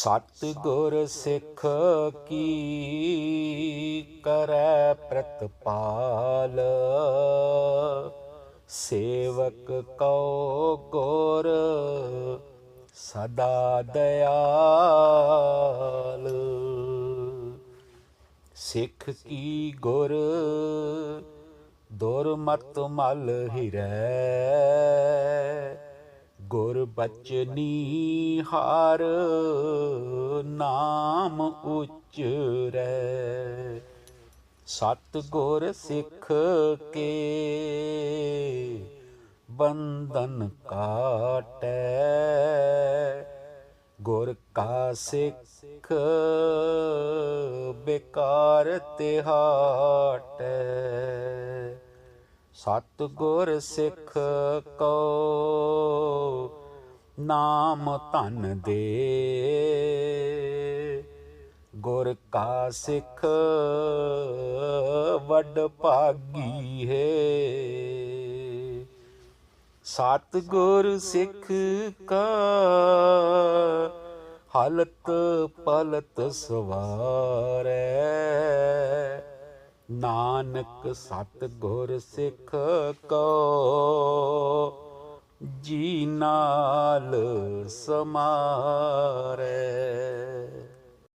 ਸਤ ਗੁਰ ਸਿੱਖ ਕੀ ਕਰੈ ਪ੍ਰਤਪਾਲ। ਸੇਵਕ ਕਉ ਗੁਰ ਸਦਾ ਦਇਆਲ। ਸਿੱਖ ਕੀ ਗੁਰ ਦੁਰਮਤ ਮਲ ਹਿਰੈ ਗੁਰ ਬਚਨੀ ਹਾਰ ਨਾਮ ਉਚਰੈ ਸਤ ਗੁਰ ਸਿੱਖ ਕੇ ਬੰਧਨ ਕਾਟੈ। ਗੁਰ ਕਾ ਸਿੱਖ ਬੇਕਾਰ ਤਿਹਾਟੈ। ਸਤ ਗੁਰ ਸਿੱਖ ਕੋ ਨਾਮ ਧਨ ਦੇ। ਗੁਰ ਕਾ ਸਿੱਖ ਵੱਡ ਭਾਗੀ ਹੈ। ਸਤਗੁਰ ਸਿੱਖ ਕਾ ਹਾਲਤ ਪਲਤ ਸਵਾਰੈ। ਨਾਨਕ ਸਤ ਗੁਰ ਸਿੱਖ ਕੋ ਜੀ ਨਾਲ ਸਮਾਰੈ